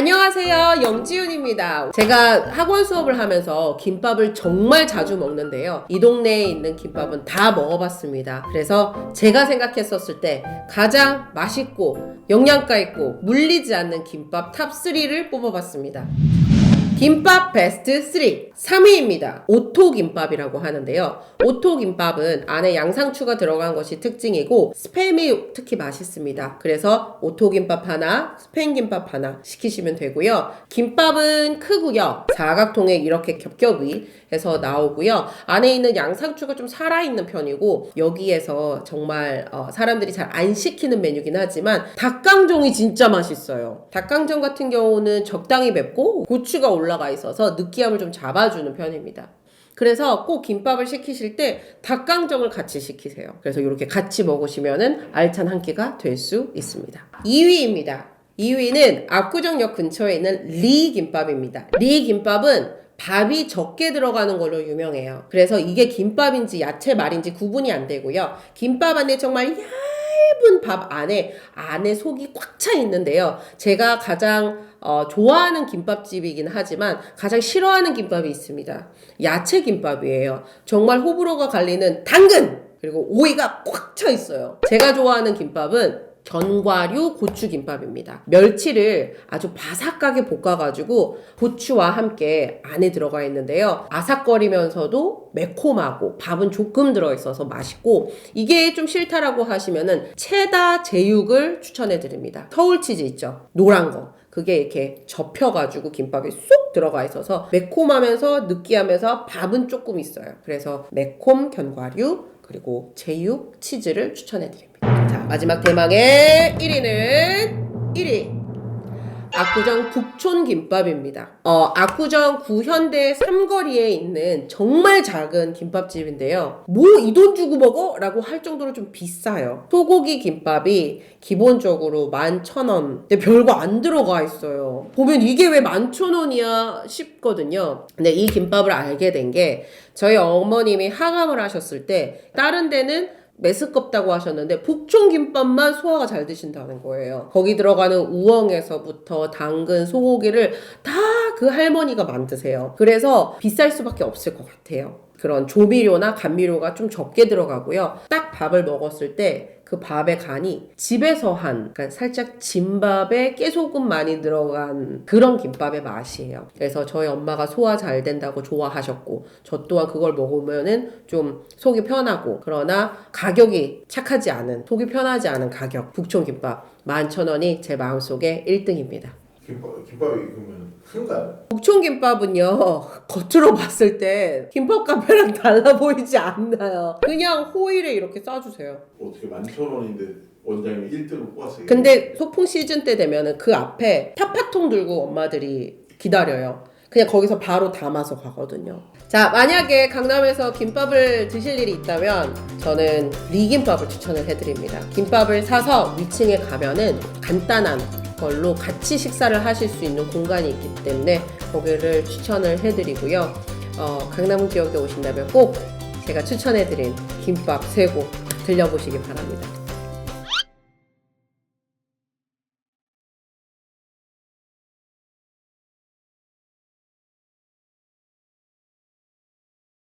안녕하세요. 영지윤입니다. 제가 학원 수업을 하면서 김밥을 정말 자주 먹는데요. 이 동네에 있는 김밥은 다 먹어봤습니다. 그래서 제가 생각했었을 때 가장 맛있고 영양가 있고 물리지 않는 김밥 탑 3를 뽑아봤습니다. 김밥 베스트 3. 3위입니다. 오토 김밥이라고 하는데요. 오토 김밥은 안에 양상추가 들어간 것이 특징이고 스팸이 특히 맛있습니다. 그래서 오토 김밥 하나, 스팸 김밥 하나 시키시면 되고요. 김밥은 크고요. 사각통에 이렇게 겹겹이 해서 나오고요. 안에 있는 양상추가 좀 살아있는 편이고 여기에서 정말 어, 사람들이 잘 안 시키는 메뉴긴 하지만 닭강정이 진짜 맛있어요. 닭강정 같은 경우는 적당히 맵고 고추가 올라 가 있어서 느끼함을 좀 잡아주는 편입니다. 그래서 꼭 김밥을 시키실 때 닭강정을 같이 시키세요. 그래서 이렇게 같이 먹으시면은 알찬 한 끼가 될 수 있습니다. 2위입니다. 2위는 압구정역 근처에 있는 리 김밥입니다. 리 김밥은 밥이 적게 들어가는 걸로 유명해요. 그래서 이게 김밥인지 야채 말인지 구분이 안 되고요. 김밥 안에 정말 얇은 밥 안에 안에 속이 꽉 차 있는데요. 제가 가장 어, 좋아하는 김밥집이긴 하지만 가장 싫어하는 김밥이 있습니다. 야채 김밥이에요. 정말 호불호가 갈리는 당근 그리고 오이가 꽉 차 있어요. 제가 좋아하는 김밥은 견과류 고추김밥입니다. 멸치를 아주 바삭하게 볶아가지고 고추와 함께 안에 들어가 있는데요. 아삭거리면서도 매콤하고 밥은 조금 들어있어서 맛있고 이게 좀 싫다라고 하시면은 체다 제육을 추천해드립니다. 서울치즈 있죠? 노란 거. 그게 이렇게 접혀가지고 김밥에 쏙 들어가 있어서 매콤하면서 느끼하면서 밥은 조금 있어요. 그래서 매콤 견과류 그리고 제육 치즈를 추천해드립니다. 자 마지막 대망의 1위는 1위 압구정 북촌 김밥입니다. 어, 압구정 구현대 삼거리에 있는 정말 작은 김밥집인데요. 뭐 이 돈 주고 먹어? 라고 할 정도로 좀 비싸요. 소고기 김밥이 기본적으로 11,000원. 근데 별거 안 들어가 있어요. 보면 이게 왜 11,000원이야 싶거든요. 근데 이 김밥을 알게 된 게 저희 어머님이 하감을 하셨을 때 다른 데는 메스껍다고 하셨는데 북촌 김밥만 소화가 잘 드신다는 거예요. 거기 들어가는 우엉에서부터 당근, 소고기를 다 그 할머니가 만드세요. 그래서 비쌀 수밖에 없을 것 같아요. 그런 조미료나 감미료가 좀 적게 들어가고요. 딱 밥을 먹었을 때 그 밥의 간이 집에서 한, 그러니까 살짝 진밥에 깨소금 많이 들어간 그런 김밥의 맛이에요. 그래서 저희 엄마가 소화 잘 된다고 좋아하셨고, 저 또한 그걸 먹으면은 좀 속이 편하고, 그러나 가격이 착하지 않은, 속이 편하지 않은 가격, 북촌 김밥 11,000원이 제 마음속에 1등입니다. 김밥, 김밥이 그러면 큰가요? 북촌 김밥은요 겉으로 봤을 때 김밥 카페랑 달라 보이지 않나요? 그냥 호일에 이렇게 싸주세요. 어떻게 만천 원인데 원장님이 1등을 뽑았어요? 근데 소풍 시즌 때 되면은 그 앞에 타파통 들고 엄마들이 기다려요. 그냥 거기서 바로 담아서 가거든요. 자, 만약에 강남에서 김밥을 드실 일이 있다면 저는 리김밥을 추천을 해드립니다. 김밥을 사서 위층에 가면은 간단한 걸로 같이 식사를 하실 수 있는 공간이 있기 때문에 거기를 추천을 해드리고요. 어, 강남 지역에 오신다면 꼭 제가 추천해드린 김밥 세곳 들려보시기 바랍니다.